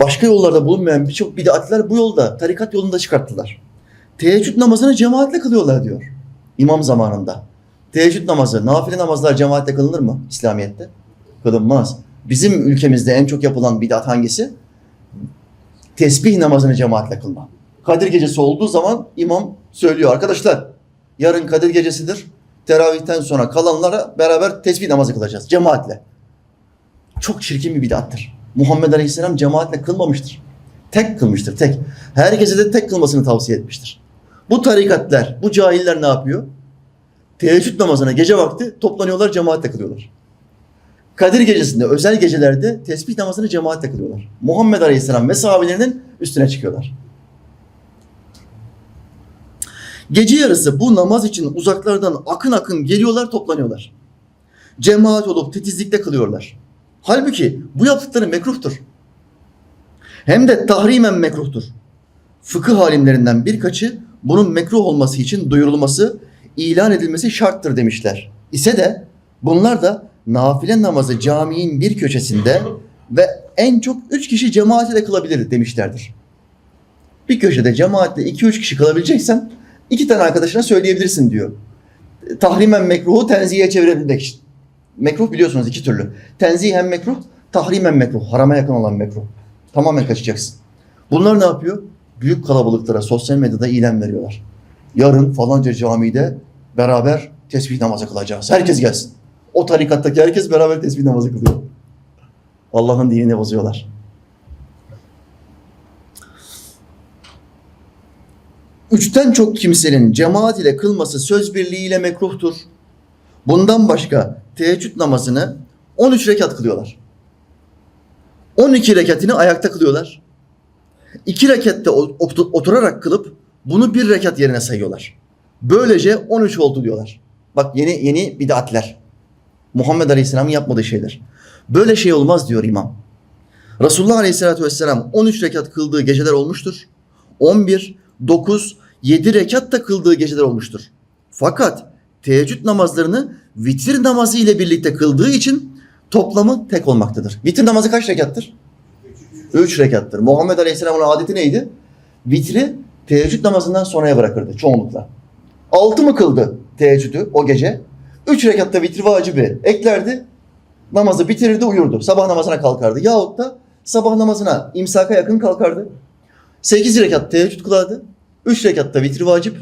başka yollarda bulunmayan birçok bid'atler bu yolda, tarikat yolunda çıkarttılar. Teheccüd namazını cemaatle kılıyorlar diyor. İmam zamanında. Teheccüd namazı, nafile namazlar cemaatle kılınır mı İslamiyet'te? Kılınmaz. Bizim ülkemizde en çok yapılan bid'at hangisi? Tesbih namazını cemaatle kılma. Kadir gecesi olduğu zaman imam söylüyor arkadaşlar yarın Kadir gecesidir. Teravihten sonra kalanlara beraber tesbih namazı kılacağız cemaatle. Çok çirkin bir bid'attır. Muhammed Aleyhisselam cemaatle kılmamıştır. Tek kılmıştır, tek. Herkese de tek kılmasını tavsiye etmiştir. Bu tarikatlar, bu cahiller ne yapıyor? Teheccüd namazına gece vakti toplanıyorlar, cemaatle kılıyorlar. Kadir gecesinde, özel gecelerde tesbih namazını cemaatle kılıyorlar. Muhammed Aleyhisselam ve sahabelerinin üstüne çıkıyorlar. Gece yarısı bu namaz için uzaklardan akın akın geliyorlar, toplanıyorlar. Cemaat olup titizlikle kılıyorlar. Halbuki bu yaptıkları mekruhtur. Hem de tahrimen mekruhtur. Fıkıh alimlerinden birkaçı bunun mekruh olması için duyurulması, ilan edilmesi şarttır demişler. İse de bunlar da nafile namazı caminin bir köşesinde ve en çok üç kişi cemaat ile kılabilir demişlerdir. Bir köşede cemaatle iki üç kişi kalabileceksen iki tane arkadaşına söyleyebilirsin diyor. Tahrimen mekruhu tenzihe çevirebilmek için. Mekruh biliyorsunuz iki türlü. Tenzihen mekruh, tahrimen mekruh. Harama yakın olan mekruh. Tamamen kaçacaksın. Bunlar ne yapıyor? Büyük kalabalıklara sosyal medyada ilan veriyorlar. Yarın falanca camide beraber tesbih namazı kılacağız. Herkes gelsin. O tarikattaki herkes beraber tesbih namazı kılıyor. Allah'ın dinini bozuyorlar. Üçten çok kimsenin cemaat ile kılması söz birliğiyle mekruhtur. Bundan başka teheccüd namazını 13 rekat kılıyorlar. 12 rekatini ayakta kılıyorlar. 2 rekatte ot- oturarak kılıp bunu bir rekat yerine sayıyorlar. Böylece 13 oldu diyorlar. Bak yeni yeni bid'atler. Muhammed Aleyhisselam'ın yapmadığı şeyler. Böyle şey olmaz diyor imam. Resulullah Aleyhisselatü Vesselam 13 rekat kıldığı geceler olmuştur. 11, 9, 7 rekat da kıldığı geceler olmuştur. Fakat teheccüd namazlarını vitir namazı ile birlikte kıldığı için toplamı tek olmaktadır. Vitir namazı kaç rekattır? 3 rekattır. Muhammed Aleyhisselam'ın adeti neydi? Vitri teheccüd namazından sonraya bırakırdı çoğunlukla. 6 mı kıldı teheccüdü o gece? 3 rekatta vitri vacibi eklerdi. Namazı bitirirdi uyurdu. Sabah namazına kalkardı. Yahut da sabah namazına imsaka yakın kalkardı. 8 rekat teheccüd kılardı. 3 rekatta vitri vacip.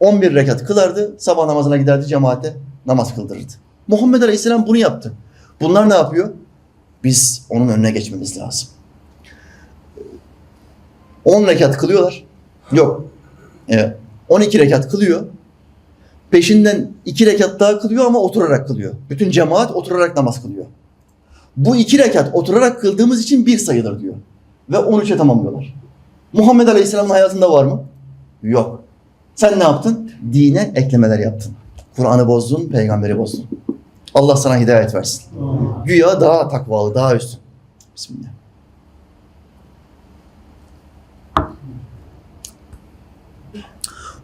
11 rekat kılardı. Sabah namazına giderdi cemaate namaz kıldırırdı. Muhammed Aleyhisselam bunu yaptı. Bunlar ne yapıyor? Biz onun önüne geçmemiz lazım. 10 rekat kılıyorlar. Yok. Evet. 12 rekat kılıyor. Peşinden 2 rekat daha kılıyor ama oturarak kılıyor. Bütün cemaat oturarak namaz kılıyor. Bu 2 rekat oturarak kıldığımız için bir sayılır diyor. Ve 13'e tamamlıyorlar. Muhammed Aleyhisselam'ın hayatında var mı? Yok. Sen ne yaptın? Dine eklemeler yaptın. Kur'an'ı bozdun, peygamberi bozdun. Allah sana hidayet versin. Güya daha takvalı, daha üstün. Bismillah.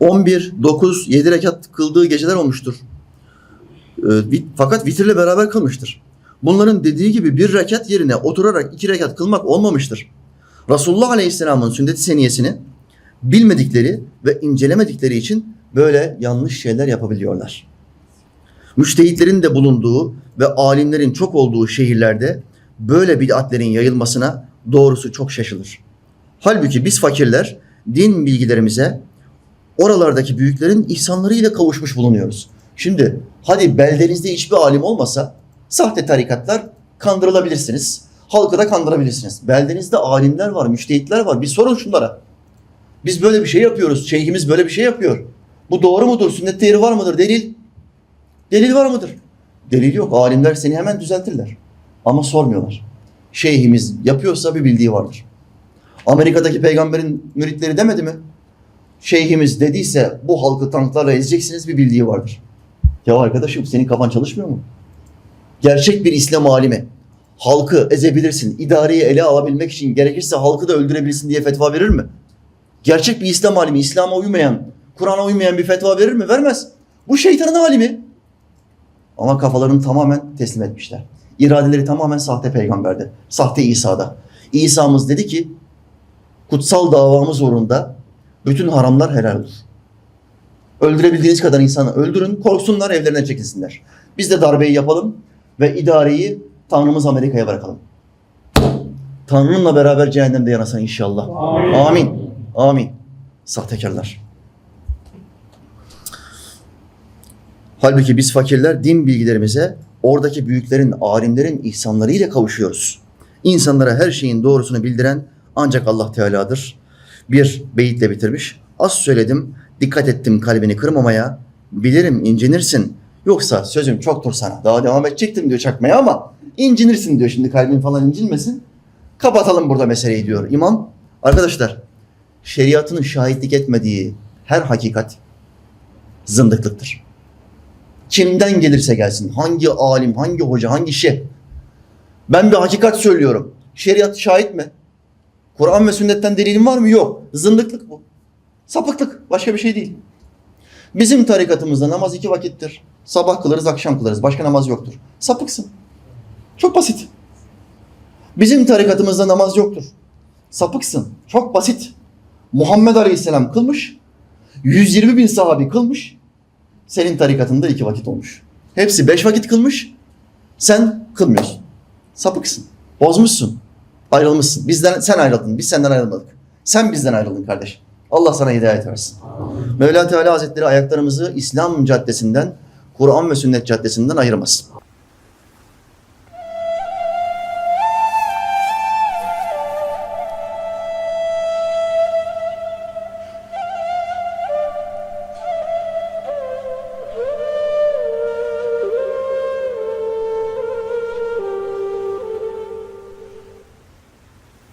On bir, dokuz, yedi rekat kıldığı geceler olmuştur. Ee, fakat vitirle beraber kılmıştır. Bunların dediği gibi bir rekat yerine oturarak iki rekat kılmak olmamıştır. Resulullah Aleyhisselam'ın sünnet-i seniyesini bilmedikleri ve incelemedikleri için böyle yanlış şeyler yapabiliyorlar. Müştehitlerin de bulunduğu ve alimlerin çok olduğu şehirlerde böyle bid'atlerin yayılmasına doğrusu çok şaşılır. Halbuki biz fakirler din bilgilerimize oralardaki büyüklerin ihsanlarıyla kavuşmuş bulunuyoruz. Şimdi hadi beldenizde hiçbir alim olmasa sahte tarikatlar kandırılabilirsiniz. Halkı da kandırabilirsiniz. Beldenizde alimler var, müştehitler var. Bir sorun şunlara. Biz böyle bir şey yapıyoruz. Şeyhimiz böyle bir şey yapıyor. Bu doğru mudur? Sünnette yeri var mıdır? Delil. Delil var mıdır? Delil yok. Alimler seni hemen düzeltirler. Ama sormuyorlar. Şeyhimiz yapıyorsa bir bildiği vardır. Amerika'daki peygamberin müritleri demedi mi? Şeyhimiz dediyse bu halkı tanklarla ezeceksiniz bir bildiği vardır. Ya arkadaşım senin kafan çalışmıyor mu? Gerçek bir İslam alimi halkı ezebilirsin, idareyi ele alabilmek için gerekirse halkı da öldürebilirsin diye fetva verir mi? Gerçek bir İslam alimi, İslam'a uymayan, Kur'an'a uymayan bir fetva verir mi? Vermez. Bu şeytanın alimi. Ama kafalarını tamamen teslim etmişler. İradeleri tamamen sahte peygamberde, sahte İsa'da. İsa'mız dedi ki kutsal davamız uğrunda bütün haramlar helal olur. Öldürebildiğiniz kadar insanı öldürün, korksunlar, evlerine çekilsinler. Biz de darbeyi yapalım ve idareyi Tanrımız Amerika'ya bırakalım. Tanrı'nınla beraber cehennemde yanasın inşallah. Amin. Amin. Amin. Sahtekarlar. Halbuki biz fakirler din bilgilerimize oradaki büyüklerin, alimlerin ihsanlarıyla kavuşuyoruz. İnsanlara her şeyin doğrusunu bildiren ancak Allah Teala'dır. Bir beyitle bitirmiş. Az söyledim, dikkat ettim kalbini kırmamaya. Bilirim incinirsin. Yoksa sözüm çoktur sana. Daha devam edecektim diyor çakmaya ama incinirsin diyor şimdi kalbin falan incinmesin. Kapatalım burada meseleyi diyor imam. Arkadaşlar şeriatının şahitlik etmediği her hakikat zındıklıktır. Kimden gelirse gelsin, hangi alim, hangi hoca, hangi şeyh. Ben bir hakikat söylüyorum. Şeriat şahit mi? Kur'an ve sünnetten delilin var mı? Yok. Zındıklık bu. Sapıklık. Başka bir şey değil. Bizim tarikatımızda namaz iki vakittir. Sabah kılarız, akşam kılarız. Başka namaz yoktur. Sapıksın. Çok basit. Bizim tarikatımızda namaz yoktur. Sapıksın. Çok basit. Muhammed Aleyhisselam kılmış. 120 bin sahabi kılmış. Senin tarikatında iki vakit olmuş. Hepsi beş vakit kılmış. Sen kılmıyorsun. Sapıksın. Bozmuşsun. Ayrılmışsın. Bizden sen ayrıldın. Biz senden ayrılmadık. Sen bizden ayrıldın kardeş. Allah sana hidayet versin. Mevla Teala Hazretleri ayaklarımızı İslam caddesinden, Kur'an ve sünnet caddesinden ayırmasın.